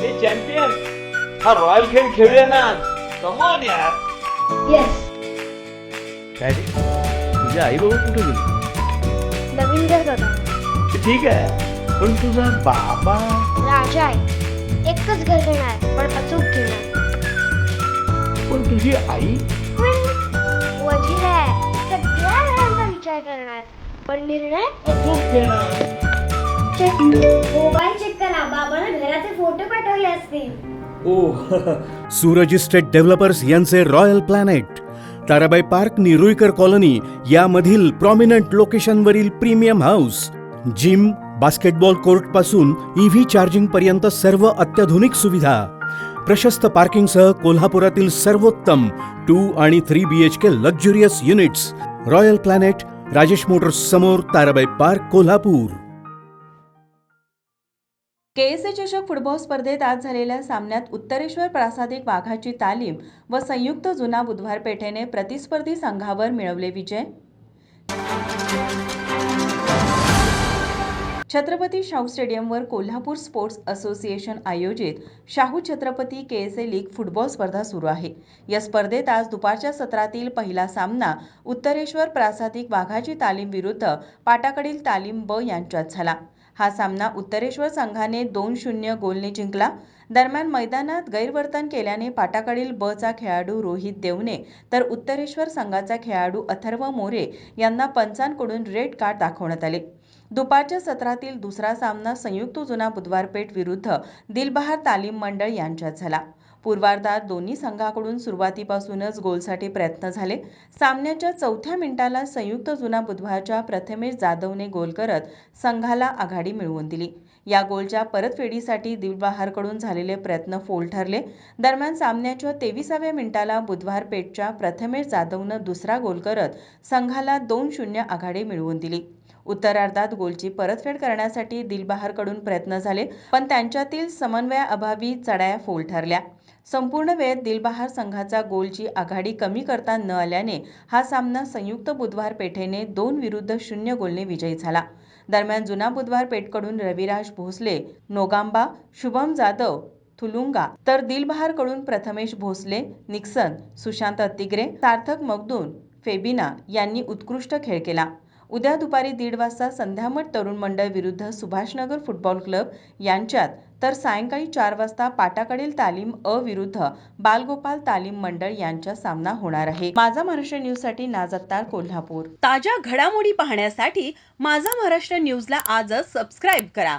ए champion हा royal खेळ खेळूया ना? कमॉन यार. येस काय रे तुझे आई बाबा कुठे गेले नवीन घर होता ते ठीक आहे पण तुझा बाबा राजा आहे एकच घर घेणार पण अचूक घेणार पण तुझी आई? पण वज़ीर आहे सगळ्या घरांचा विचार करणार पण निर्णय अचूक घेणार पाठवले असतील. ओ सूरज इस्टेट डेव्हलपर्स यांचे royal planet. Tarabai park Niruikar colony यामधील प्रॉमिनंट लोकेशनवरील प्रीमियम हाऊस. जिम बास्केटबॉल कोर्टपासून ईव्ही चार्जिंग पर्यंत सर्व अत्याधुनिक सुविधा. प्रशस्त पार्किंगसह कोल्हापुरातील सर्वोत्तम टू आणि three B H K luxurious units royal planet Rajesh motors समोर Tarabai park Kolhapur. K S A चषक फुटबॉल स्पर्धेत आज झालेल्या सामन्यात उत्तरेश्वर प्रासादिक वाघाची तालीम व संयुक्त जुना बुधवार पेठेने प्रतिस्पर्धी संघावर मिळवले विजय. छत्रपती शाहू स्टेडियमवर कोल्हापूर स्पोर्ट्स असोसिएशन आयोजित Shahu Chhatrapati K S A league football स्पर्धा सुरू आहे. या स्पर्धेत आज दुपारच्या सत्रातील पहिला सामना उत्तरेश्वर प्रासादिक वाघाची तालीम विरुद्ध पाटाकडील तालीम ब यांच्यात झाला. हा सामना उत्तरेश्वर संघाने दोन शून्य गोलने जिंकला. दरम्यान मैदानात गैरवर्तन केल्याने पाटाकडील ब चा खेळाडू रोहित देवने तर उत्तरेश्वर संघाचा खेळाडू अथर्व मोरे यांना पंचांकडून रेड कार्ड दाखवण्यात आले. दुपारच्या सत्रातील दुसरा सामना संयुक्त जुना बुधवारपेठ विरुद्ध दिलबहार तालीम मंडळ यांच्यात झाला. पूर्वार्धात दोन्ही संघाकडून सुरुवातीपासूनच गोलसाठी प्रयत्न झाले. सामन्याच्या चौथ्या मिनिटाला संयुक्त जुना बुधवारच्या प्रथमेश जाधवने गोल करत संघाला आघाडी मिळवून दिली. या गोलच्या परतफेडीसाठी दिलबहारकडून झालेले प्रयत्न फोल ठरले. दरम्यान सामन्याच्या तेविसाव्या मिनिटाला बुधवार पेठच्या प्रथमेश जाधवनं दुसरा गोल करत संघाला दोन शून्य आघाडी मिळवून दिली. उत्तरार्धात गोलची परतफेड करण्यासाठी दिलबहारकडून प्रयत्न झाले पण त्यांच्यातील समन्वयाअभावी चढाया फोल ठरल्या. संपूर्ण वेळेत दिलबहार संघाचा गोलची आघाडी कमी करता न आल्याने हा सामना संयुक्त बुधवार पेठेने दोन विरुद्ध शून्य गोलने विजयी झाला. दरम्यान जुना बुधवार पेठकडून रविराज भोसले नोगांबा शुभम जाधव थुलुंगा तर दिलबहारकडून प्रथमेश भोसले निक्सन सुशांत तिगरे सार्थक मगदून फेबिना यांनी उत्कृष्ट खेळ केला. उद्या दुपारी दीड वाजता संध्यामठ तरुण मंडळ विरुद्ध सुभाषनगर फुटबॉल क्लब यांच्यात तर सायंकाळी चार वाजता पाटाकडील तालीम अ विरुद्ध बालगोपाल तालीम मंडळ यांचा सामना होणार आहे. माझा महाराष्ट्र न्यूजसाठी नाजत्तार कोल्हापूर. ताज्या घडामोडी पाहण्यासाठी माझा महाराष्ट्र न्यूजला आजच सबस्क्राईब करा.